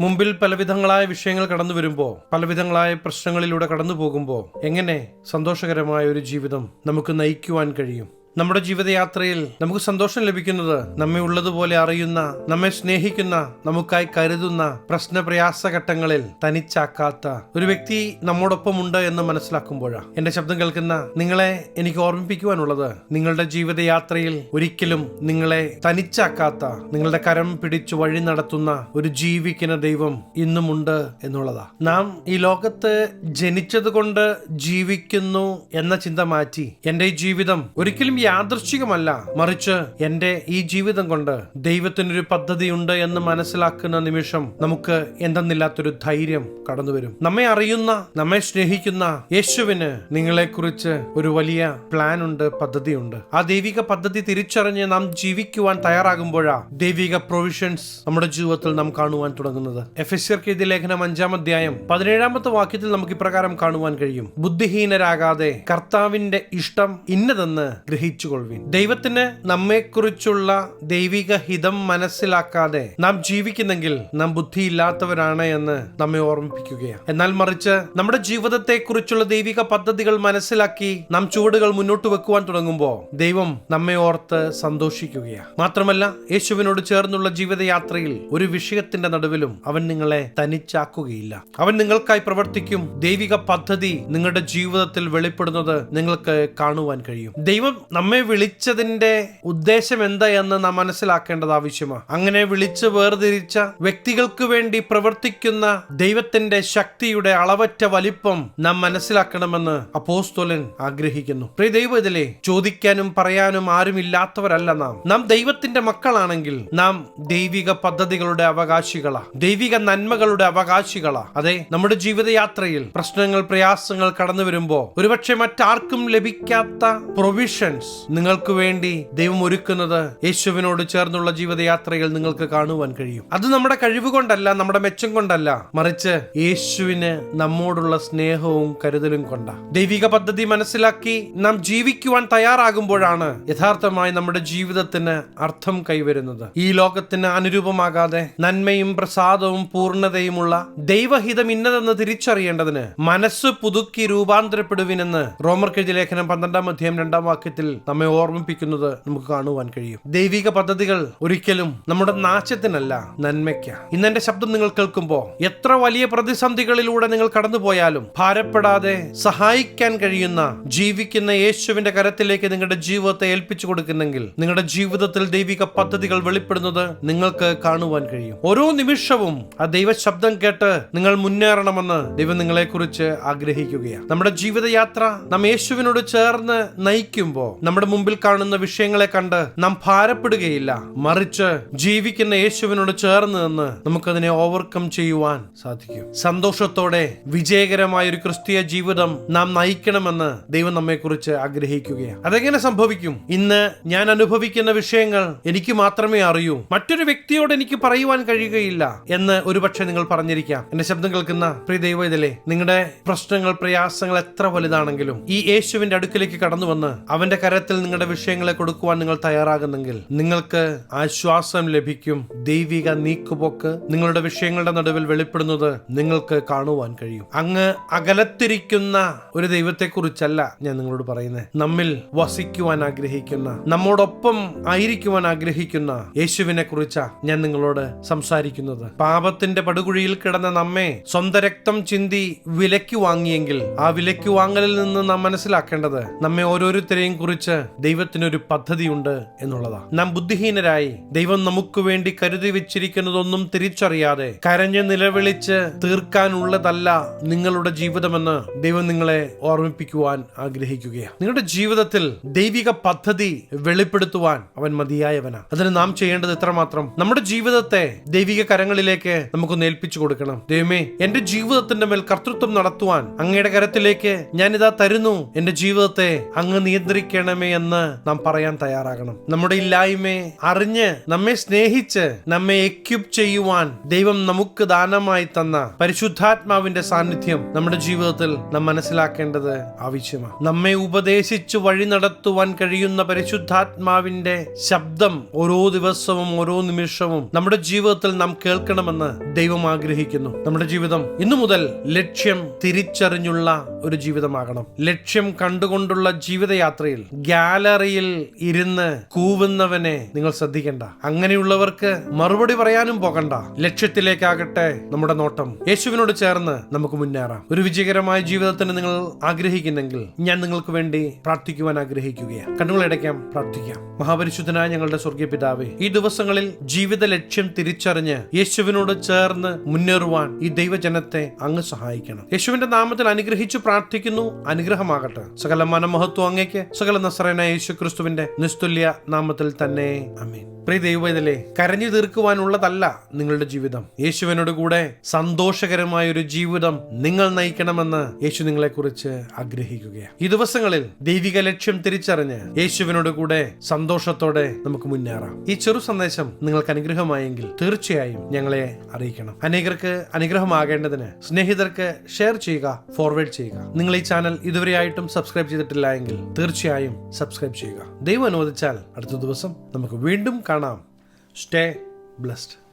മുമ്പിൽ പലവിധങ്ങളായ വിഷയങ്ങൾ കടന്നു വരുമ്പോൾ പലവിധങ്ങളായ പ്രശ്നങ്ങളിലൂടെ കടന്നു പോകുമ്പോൾ എങ്ങനെ സന്തോഷകരമായ ഒരു ജീവിതം നമുക്ക് നയിക്കുവാൻ കഴിയും? നമ്മുടെ ജീവിതയാത്രയിൽ നമുക്ക് സന്തോഷം ലഭിക്കുന്നത് നമ്മെ ഉള്ളതുപോലെ അറിയുന്ന നമ്മെ സ്നേഹിക്കുന്ന നമുക്കായി കരുതുന്ന പ്രശ്നപ്രയാസ ഘട്ടങ്ങളിൽ തനിച്ചാക്കാത്ത ഒരു വ്യക്തി നമ്മോടൊപ്പം ഉണ്ട് എന്ന് മനസ്സിലാക്കുമ്പോഴാണ് എന്റെ ശബ്ദം കേൾക്കുന്ന നിങ്ങളെ എനിക്ക് ഓർമ്മിപ്പിക്കുവാനുള്ളത്. നിങ്ങളുടെ ജീവിതയാത്രയിൽ ഒരിക്കലും നിങ്ങളെ തനിച്ചാക്കാത്ത നിങ്ങളുടെ കരം പിടിച്ചു വഴി നടത്തുന്ന ഒരു ജീവിക്കുന്ന ദൈവം ഇന്നുമുണ്ട് എന്നുള്ളതാ. നാം ഈ ലോകത്ത് ജനിച്ചത് കൊണ്ട് ജീവിക്കുന്നു എന്ന ചിന്ത മാറ്റി എന്റെ ജീവിതം ഒരിക്കലും യാദൃശ്ചികമല്ല. മറിച്ച് എന്റെ ഈ ജീവിതം കൊണ്ട് ദൈവത്തിനൊരു പദ്ധതിയുണ്ട് എന്ന് മനസ്സിലാക്കുന്ന നിമിഷം നമുക്ക് എന്തെന്നില്ലാത്തൊരു ധൈര്യം കടന്നു വരും നമ്മെ അറിയുന്ന നമ്മെ സ്നേഹിക്കുന്ന യേശുവിന് നിങ്ങളെക്കുറിച്ച് ഒരു വലിയ പ്ലാൻ ഉണ്ട് പദ്ധതിയുണ്ട്. ആ ദൈവിക പദ്ധതി തിരിച്ചറിഞ്ഞ് നാം ജീവിക്കുവാൻ തയ്യാറാകുമ്പോഴാ ദൈവിക പ്രൊവിഷൻസ് നമ്മുടെ ജീവിതത്തിൽ നാം കാണുവാൻ തുടങ്ങുന്നത്. എഫ് എസ് ലേഖനം അഞ്ചാം അധ്യായം പതിനേഴാമത്തെ വാക്യത്തിൽ നമുക്ക് ഇപ്രകാരം കാണുവാൻ കഴിയും. ബുദ്ധിഹീനരാകാതെ കർത്താവിന്റെ ഇഷ്ടം ഇന്നതെന്ന് ഗ്രഹിച്ചുകൊള്ളുവിൻ ദൈവത്തിന് നമ്മെക്കുറിച്ചുള്ള ദൈവിക ഹിതം മനസ്സിലാക്കാതെ നാം ജീവിക്കുന്നെങ്കിൽ നാം ബുദ്ധിയില്ലാത്തവരാണ് എന്ന് നമ്മെ ഓർമ്മിപ്പിക്കുകയാണ്. എന്നാൽ മറിച്ച് നമ്മുടെ ജീവിതത്തെ കുറിച്ചുള്ള ദൈവിക പദ്ധതികൾ മനസ്സിലാക്കി നാം ചുവടുകൾ മുന്നോട്ട് വെക്കുവാൻ തുടങ്ങുമ്പോൾ ദൈവം നമ്മെ ഓർത്ത് സന്തോഷിക്കുകയാണ്. മാത്രമല്ല യേശുവിനോട് ചേർന്നുള്ള ജീവിതയാത്രയിൽ ഒരു വിഷയത്തിന്റെ നടുവിലും അവൻ നിങ്ങളെ തനിച്ചാക്കുകയില്ല. അവൻ നിങ്ങൾക്കായി പ്രവർത്തിക്കും. ദൈവിക പദ്ധതി നിങ്ങളുടെ ജീവിതത്തിൽ വെളിപ്പെടുന്നത് നിങ്ങൾക്ക് കാണുവാൻ കഴിയും. ദൈവം നമ്മെ വിളിച്ചതിന്റെ ഉദ്ദേശം എന്താ എന്ന് നാം മനസ്സിലാക്കേണ്ടത് ആവശ്യമാണ് അങ്ങനെ വിളിച്ച് വേർതിരിച്ച വ്യക്തികൾക്ക് വേണ്ടി പ്രവർത്തിക്കുന്ന ദൈവത്തിന്റെ ശക്തിയുടെ അളവറ്റ വലിപ്പം നാം മനസ്സിലാക്കണമെന്ന് അപ്പോസ്തോലൻ ആഗ്രഹിക്കുന്നു. പ്രിയ ദൈവം ഇതിലെ ചോദിക്കാനും പറയാനും ആരുമില്ലാത്തവരല്ല നാം. നാം ദൈവത്തിന്റെ മക്കളാണെങ്കിൽ നാം ദൈവിക പദ്ധതികളുടെ അവകാശികളാ. ദൈവിക നന്മകളുടെ അവകാശികളാ. അതെ നമ്മുടെ ജീവിതയാത്രയിൽ പ്രശ്നങ്ങൾ പ്രയാസങ്ങൾ കടന്നു വരുമ്പോ ഒരുപക്ഷെ മറ്റാർക്കും ലഭിക്കാത്ത പ്രൊവിഷൻസ് നിങ്ങൾക്ക് വേണ്ടി ദൈവം ഒരുക്കുന്നത് യേശുവിനോട് ചേർന്നുള്ള ജീവിതയാത്രയിൽ നിങ്ങൾക്ക് കാണുവാൻ കഴിയും. അത് നമ്മുടെ കഴിവ് കൊണ്ടല്ല നമ്മുടെ മെച്ചം കൊണ്ടല്ല. മറിച്ച് യേശുവിന് നമ്മോടുള്ള സ്നേഹവും കരുതലും കൊണ്ട. ദൈവിക പദ്ധതി മനസ്സിലാക്കി നാം ജീവിക്കുവാൻ തയ്യാറാകുമ്പോഴാണ് യഥാർത്ഥമായി നമ്മുടെ ജീവിതത്തിന് അർത്ഥം കൈവരുന്നത്. ഈ ലോകത്തിന് അനുരൂപമാകാതെ നന്മയും പ്രസാദവും പൂർണതയുമുള്ള ദൈവഹിതം ഇന്നതെന്ന് തിരിച്ചറിയേണ്ടതിന് മനസ്സ് പുതുക്കി രൂപാന്തരപ്പെടുവിനെന്ന് റോമർ കെഴുതിയ ലേഖനം പന്ത്രണ്ടാം അധ്യായം രണ്ടാം വാക്യത്തിൽ നമ്മെ ഓർമ്മിപ്പിക്കുന്നത് നമുക്ക് കാണുവാൻ കഴിയും. ദൈവിക പദ്ധതികൾ ഒരിക്കലും നമ്മുടെ നാശത്തിനല്ല നന്മയ്ക്ക. ഇന്ന് എന്റെ ശബ്ദം നിങ്ങൾ കേൾക്കുമ്പോൾ എത്ര വലിയ പ്രതിസന്ധികളിലൂടെ നിങ്ങൾ കടന്നുപോയാലും ഭാരപ്പെടാതെ സഹായിക്കാൻ കഴിയുന്ന ജീവിക്കുന്ന യേശുവിന്റെ കരത്തിലേക്ക് നിങ്ങളുടെ ജീവിതത്തെ ഏൽപ്പിച്ചു കൊടുക്കുന്നെങ്കിൽ നിങ്ങളുടെ ജീവിതത്തിൽ ദൈവിക പദ്ധതികൾ വെളിപ്പെടുന്നത് നിങ്ങൾക്ക് കാണുവാൻ കഴിയും. ഓരോ നിമിഷവും ആ ദൈവ ശബ്ദം കേട്ട് നിങ്ങൾ മുന്നേറണമെന്ന് ദൈവം നിങ്ങളെ കുറിച്ച് ആഗ്രഹിക്കുകയാണ് നമ്മുടെ ജീവിതയാത്ര നാം യേശുവിനോട് ചേർന്ന് നയിക്കുമ്പോൾ നമ്മുടെ മുമ്പിൽ കാണുന്ന വിഷയങ്ങളെ കണ്ട് നാം ഭാരപ്പെടുകയില്ല. മറിച്ച് ജീവിക്കുന്ന യേശുവിനോട് ചേർന്ന് നിന്ന് നമുക്കതിനെ ഓവർകം ചെയ്യുവാൻ സാധിക്കും. സന്തോഷത്തോടെ വിജയകരമായ ഒരു ക്രിസ്തീയ ജീവിതം നാം നയിക്കണമെന്ന് ദൈവം നമ്മെ കുറിച്ച് ആഗ്രഹിക്കുകയാണ്. അതെങ്ങനെ സംഭവിക്കും? ഇന്ന് ഞാൻ അനുഭവിക്കുന്ന വിഷയങ്ങൾ എനിക്ക് മാത്രമേ അറിയൂ. മറ്റൊരു വ്യക്തിയോട് എനിക്ക് പറയുവാൻ കഴിയുകയില്ല എന്ന് ഒരുപക്ഷെ നിങ്ങൾ പറഞ്ഞിരിക്കാം. എന്റെ ശബ്ദം കേൾക്കുന്ന പ്രിയ ദൈവ ഇതിലെ നിങ്ങളുടെ പ്രശ്നങ്ങൾ പ്രയാസങ്ങൾ എത്ര വലുതാണെങ്കിലും ഈ യേശുവിന്റെ അടുക്കിലേക്ക് കടന്നു വന്ന് അവന്റെ കരത്തിൽ നിങ്ങളുടെ വിഷയങ്ങളെ കൊടുക്കുവാൻ നിങ്ങൾ തയ്യാറാകുന്നെങ്കിൽ നിങ്ങൾക്ക് ആശ്വാസം ലഭിക്കും. ദൈവിക നീക്കുപോക്ക് നിങ്ങളുടെ വിഷയങ്ങളുടെ നടുവിൽ വെളിപ്പെടുന്നത് നിങ്ങൾക്ക് കാണുവാൻ കഴിയും. അങ്ങ് അകലത്തിരിക്കുന്ന ഒരു ദൈവത്തെക്കുറിച്ചല്ല ഞാൻ നിങ്ങളോട് പറയുന്നത് നമ്മിൽ വസിക്കുവാൻ ആഗ്രഹിക്കുന്ന നമ്മോടൊപ്പം ആയിരിക്കുവാൻ ആഗ്രഹിക്കുന്ന യേശുവിനെ കുറിച്ചാ ഞാൻ നിങ്ങളോട് സംസാരിക്കുന്നത്. പാപത്തിന്റെ പടുകുഴിയിൽ കിടന്ന നമ്മെ സ്വന്തം രക്തം ചിന്തി വിലയ്ക്ക് വാങ്ങിയെങ്കിൽ ആ വിലയ്ക്ക് വാങ്ങലിൽ നിന്ന് നാം മനസ്സിലാക്കേണ്ടത് നമ്മെ ഓരോരുത്തരെയും കുറിച്ച് ദൈവത്തിനൊരു പദ്ധതിയുണ്ട് എന്നുള്ളതാണ് നാം ബുദ്ധിഹീനരായി ദൈവം നമുക്ക് വേണ്ടി കരുതി വെച്ചിരിക്കുന്നതൊന്നും തിരിച്ചറിയാതെ കരഞ്ഞ് നിലവിളിച്ച് തീർക്കാനുള്ളതല്ല നിങ്ങളുടെ ജീവിതമെന്ന് ദൈവം നിങ്ങളെ ഓർമ്മിപ്പിക്കുവാൻ ആഗ്രഹിക്കുകയാണ് നിങ്ങളുടെ ജീവിതത്തിൽ ദൈവിക പദ്ധതി വെളിപ്പെടുത്തുവാൻ അവൻ മതിയായവനാ. അതിന് നാം ചെയ്യേണ്ടത് ഇത്രമാത്രം. നമ്മുടെ ജീവിതത്തെ ദൈവിക കരങ്ങളിലേക്ക് നമുക്ക് ഏൽപ്പിച്ചു കൊടുക്കണം. ദൈവമേ എന്റെ ജീവിതത്തിന്റെ മേൽ കർത്തൃത്വം നടത്തുവാൻ അങ്ങയുടെ കരത്തിലേക്ക് ഞാനിതാ തരുന്നു. എന്റെ ജീവിതത്തെ അങ്ങ് നിയന്ത്രിക്കണമേ. അനുഗ്രഹിക്കണമേ എന്ന് നാം പറയാൻ തയ്യാറാകണം. നമ്മുടെ ഇല്ലായ്മയെ അറിഞ്ഞ് നമ്മെ സ്നേഹിച്ച് നമ്മെ എക്യുപ് ചെയ്യുവാൻ ദൈവം നമുക്ക് ദാനമായി തന്ന പരിശുദ്ധാത്മാവിന്റെ സാന്നിധ്യം നമ്മുടെ ജീവിതത്തിൽ നാം മനസ്സിലാക്കേണ്ടത് ആവശ്യമാണ്. നമ്മെ ഉപദേശിച്ച് വഴി നടത്തുവാൻ കഴിയുന്ന പരിശുദ്ധാത്മാവിന്റെ ശബ്ദം ഓരോ ദിവസവും ഓരോ നിമിഷവും നമ്മുടെ ജീവിതത്തിൽ നാം കേൾക്കണമെന്ന് ദൈവം ആഗ്രഹിക്കുന്നു. നമ്മുടെ ജീവിതം ഇന്നു മുതൽ ലക്ഷ്യം തിരിച്ചറിഞ്ഞുള്ള ഒരു ജീവിതമാകണം. ലക്ഷ്യം കണ്ടുകൊണ്ടുള്ള ജീവിതയാത്രയിൽ ഗാലറിയിൽ ഇരുന്ന് കൂവുന്നവനെ നിങ്ങൾ ശ്രദ്ധിക്കേണ്ട. അങ്ങനെയുള്ളവർക്ക് മറുപടി പറയാനും പോകണ്ട. ലക്ഷ്യത്തിലേക്കാകട്ടെ നമ്മുടെ നോട്ടം. യേശുവിനോട് ചേർന്ന് നമുക്ക് മുന്നേറാം. ഒരു വിജയകരമായ ജീവിതത്തിന് നിങ്ങൾ ആഗ്രഹിക്കുന്നെങ്കിൽ ഞാൻ നിങ്ങൾക്ക് വേണ്ടി പ്രാർത്ഥിക്കുവാൻ ആഗ്രഹിക്കുകയാണ്. കണ്ണുകളടയ്ക്കാം പ്രാർത്ഥിക്കാം. മഹാപരിശുദ്ധനായ ഞങ്ങളുടെ സ്വർഗീയ പിതാവേ ഈ ദിവസങ്ങളിൽ ജീവിത ലക്ഷ്യം തിരിച്ചറിഞ്ഞ് യേശുവിനോട് ചേർന്ന് മുന്നേറുവാൻ ഈ ദൈവജനത്തെ അങ്ങ് സഹായിക്കണം. യേശുവിന്റെ നാമത്തിൽ അനുഗ്രഹിച്ചു പ്രാർത്ഥിക്കുന്നു അനുഗ്രഹമാകട്ടെ. സകല മനമഹത്വം അങ്ങേക്ക് സകല നസ്രന യേശു ക്രിസ്തുവിന്റെ നിസ്തുല്യ നാമത്തിൽ തന്നെ. അമീൻ പ്രിയ ദൈവത്തിലെ കരഞ്ഞു തീർക്കുവാനുള്ളതല്ല നിങ്ങളുടെ ജീവിതം. യേശുവിനോട് കൂടെ സന്തോഷകരമായ ഒരു ജീവിതം നിങ്ങൾ നയിക്കണമെന്ന് യേശു നിങ്ങളെ കുറിച്ച് ആഗ്രഹിക്കുകയാണ്. ഈ ദിവസങ്ങളിൽ ദൈവിക ലക്ഷ്യം തിരിച്ചറിഞ്ഞ് യേശുവിനോട് കൂടെ സന്തോഷത്തോടെ നമുക്ക് മുന്നേറാം. ഈ ചെറു സന്ദേശം നിങ്ങൾക്ക് അനുഗ്രഹമായെങ്കിൽ തീർച്ചയായും ഞങ്ങളെ അറിയിക്കണം. അനേകർക്ക് അനുഗ്രഹമാകേണ്ടതിന് സ്നേഹിതർക്ക് ഷെയർ ചെയ്യുക ഫോർവേഡ് ചെയ്യുക. നിങ്ങൾ ഈ ചാനൽ ഇതുവരെയായിട്ടും സബ്സ്ക്രൈബ് ചെയ്തിട്ടില്ല എങ്കിൽ തീർച്ചയായും സബ്സ്ക്രൈബ് ചെയ്യുക. ദൈവം അനുവദിച്ചാൽ അടുത്ത ദിവസം നമുക്ക് വീണ്ടും കാണാം. Stay blessed